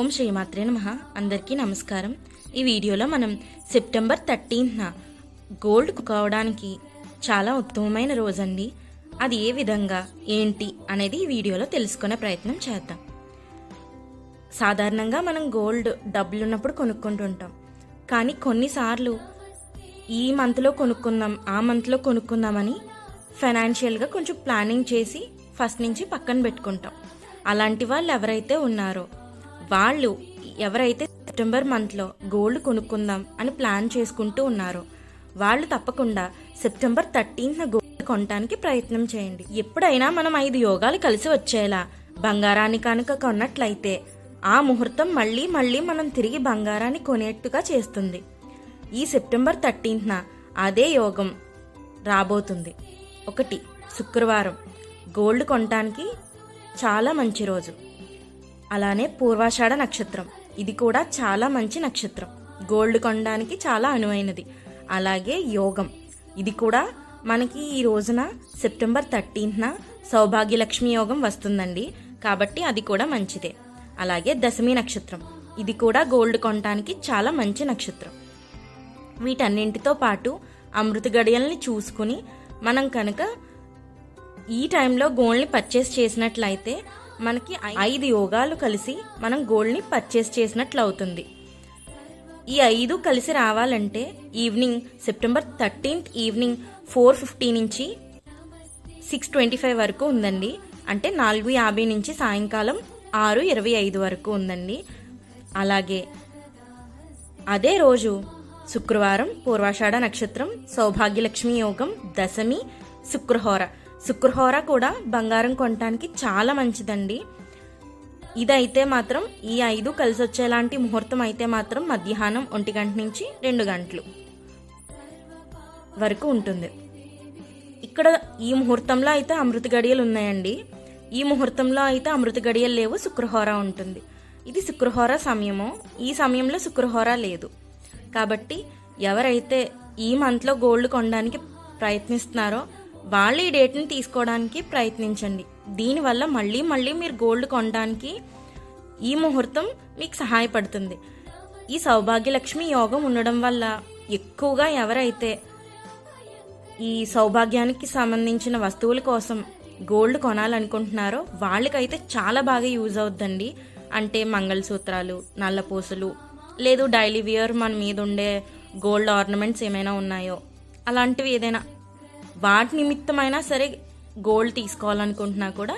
ఓం శ్రీమాత్రే నమ. అందరికీ నమస్కారం. ఈ వీడియోలో మనం సెప్టెంబర్ థర్టీన్త్న గోల్డ్ కావడానికి చాలా ఉత్తమమైన రోజండి. అది ఏ విధంగా ఏంటి అనేది ఈ వీడియోలో తెలుసుకునే ప్రయత్నం చేద్దాం. సాధారణంగా మనం గోల్డ్ డబ్బులు ఉన్నప్పుడు కొనుక్కుంటుంటాం. కానీ కొన్నిసార్లు ఈ మంత్లో కొనుక్కుందాం ఆ మంత్లో కొనుక్కుందామని ఫైనాన్షియల్గా కొంచెం ప్లానింగ్ చేసి ఫస్ట్ నుంచి పక్కన పెట్టుకుంటాం. అలాంటి వాళ్ళు ఎవరైతే ఉన్నారో వాళ్ళు ఎవరైతే సెప్టెంబర్ మంత్లో గోల్డ్ కొనుక్కుందాం అని ప్లాన్ చేసుకుంటూ ఉన్నారో వాళ్ళు తప్పకుండా సెప్టెంబర్ థర్టీన్త్న గోల్డ్ కొనడానికి ప్రయత్నం చేయండి. ఎప్పుడైనా మనం ఐదు యోగాలు కలిసి వచ్చేలా బంగారాన్ని కనుక కొన్నట్లయితే ఆ ముహూర్తం మళ్ళీ మళ్ళీ మనం తిరిగి బంగారాన్ని కొనేట్టుగా చేస్తుంది. ఈ సెప్టెంబర్ థర్టీన్త్న అదే యోగం రాబోతుంది. ఒకటి శుక్రవారం. గోల్డ్ కొనటానికి చాలా మంచి రోజు. అలానే పూర్వాషాఢ నక్షత్రం. ఇది కూడా చాలా మంచి నక్షత్రం. గోల్డ్ కొనడానికి చాలా అనువైనది. అలాగే యోగం. ఇది కూడా మనకి ఈ రోజున సెప్టెంబర్ థర్టీన్త్న సౌభాగ్యలక్ష్మి యోగం వస్తుందండి. కాబట్టి అది కూడా మంచిదే. అలాగే దశమి నక్షత్రం. ఇది కూడా గోల్డ్ కొనడానికి చాలా మంచి నక్షత్రం. వీటన్నింటితో పాటు అమృత గడియల్ని చూసుకుని మనం కనుక ఈ టైంలో గోల్డ్ని పర్చేస్ చేసినట్లయితే మనకి ఐదు యోగాలు కలిసి మనం గోల్డ్ని పర్చేస్ చేసినట్లు అవుతుంది ఈ ఐదు కలిసి రావాలంటే evening September thirteenth evening four fifty నుంచి సిక్స్ ట్వంటీ ఫైవ్ వరకు ఉందండి. అంటే నాలుగు యాభై నుంచి సాయంకాలం ఆరు ఇరవై ఐదు వరకు ఉందండి. అలాగే అదే రోజు శుక్రవారం పూర్వాషాఢ నక్షత్రం సౌభాగ్యలక్ష్మి యోగం దశమి శుక్రహోర. శుక్రహోర కూడా బంగారం కొనటానికి చాలా మంచిదండి. ఇదైతే మాత్రం ఈ ఐదు కలిసి వచ్చేలాంటి ముహూర్తం అయితే మాత్రం మధ్యాహ్నం ఒంటి గంట నుంచి రెండు గంటలు వరకు ఉంటుంది. ఇక్కడ ఈ ముహూర్తంలో అయితే అమృత గడియలు ఉన్నాయండి. ఈ ముహూర్తంలో అయితే అమృత గడియలు లేవు శుక్రహోర ఉంటుంది. ఇది శుక్రహోర సమయము. ఈ సమయంలో శుక్రహోర లేదు. కాబట్టి ఎవరైతే ఈ మంత్లో గోల్డ్ కొనడానికి ప్రయత్నిస్తున్నారో వాళ్ళు ఈ డేట్ని తీసుకోవడానికి ప్రయత్నించండి. దీనివల్ల మళ్ళీ మళ్ళీ మీరు గోల్డ్ కొనడానికి ఈ ముహూర్తం మీకు సహాయపడుతుంది. ఈ సౌభాగ్యలక్ష్మి యోగం ఉండడం వల్ల ఎక్కువగా ఎవరైతే ఈ సౌభాగ్యానికి సంబంధించిన వస్తువుల కోసం గోల్డ్ కొనాలనుకుంటున్నారో వాళ్ళకైతే చాలా బాగా యూజ్ అవుద్దండి. అంటే మంగళసూత్రాలు నల్లపూసలు లేదు డైలీ వియర్ మన మీద ఉండే గోల్డ్ ఆర్నమెంట్స్ ఏమైనా ఉన్నాయో అలాంటివి ఏదైనా వాటి నిమిత్తమైనా సరే గోల్డ్ తీసుకోవాలనుకుంటున్నా కూడా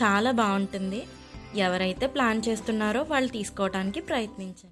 చాలా బాగుంటుంది. ఎవరైతే ప్లాన్ చేస్తున్నారో వాళ్ళు తీసుకోవడానికి ప్రయత్నించండి.